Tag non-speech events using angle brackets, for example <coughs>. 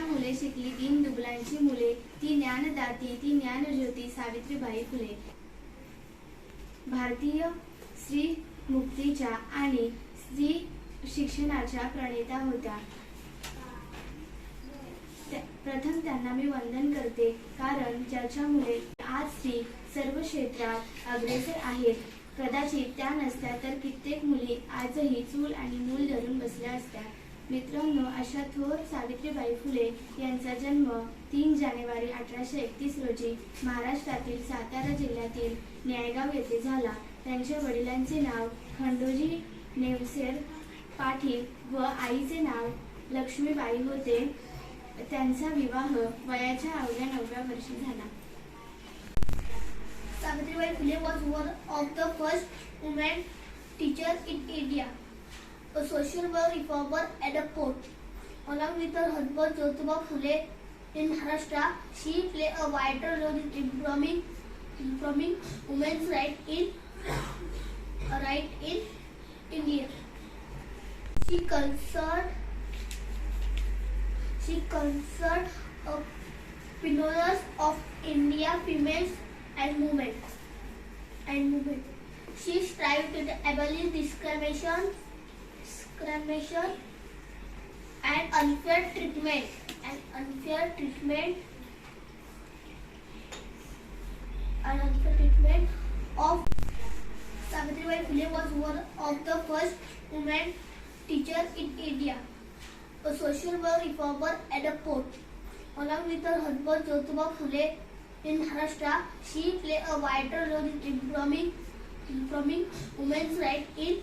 मुले शिकली. तीन दुबलांची मुले ती ज्ञानदाती ती ज्ञानज्योती सावित्रीबाई फुले. भारतीय स्त्री मुक्तीच्या आणि स्त्री शिक्षणाच्या प्रणेता होत्या. प्रथम त्यांना मी वंदन करते कारण ज्याच्यामुळे आज स्त्री सर्व क्षेत्रात अग्रेसर आहेत. कदाचित त्या नसत्या तर कित्येक मुली आजही चूल आणि मूल धरून बसल्या असत्या. मित्रांनो अशा थोर सावित्रीबाई फुले यांचा जन्म तीन जानेवारी अठराशे एकतीस रोजी महाराष्ट्रातील सातारा जिल्ह्यातील न्यायगाव येथे झाला. त्यांच्या वडिलांचे नाव खंडोजी नेवसेर पाटील व आईचे नाव लक्ष्मीबाई होते. त्यांचा विवाह वयाच्या अवघ्या नवव्या वर्षी झाला. सावित्रीबाई फुले was one of the first women teachers in a social work reformer and a poet. Along with her husband Jyotiba Phule in Maharashtra, she played a vital role in improving, improving women's right in <coughs> right in India. She concerned she concerned a pioneers of India females and movement and movement. She strived to abolish discrimination, discrimination and unfair treatment and unfair treatment and unfair treatment of Savitribai Phule was one of the first women teachers in India, a social work reformer and a poet. Along with her husband Jyotiba Phule in Maharashtra, she played a vital role in improving, improving women's right in.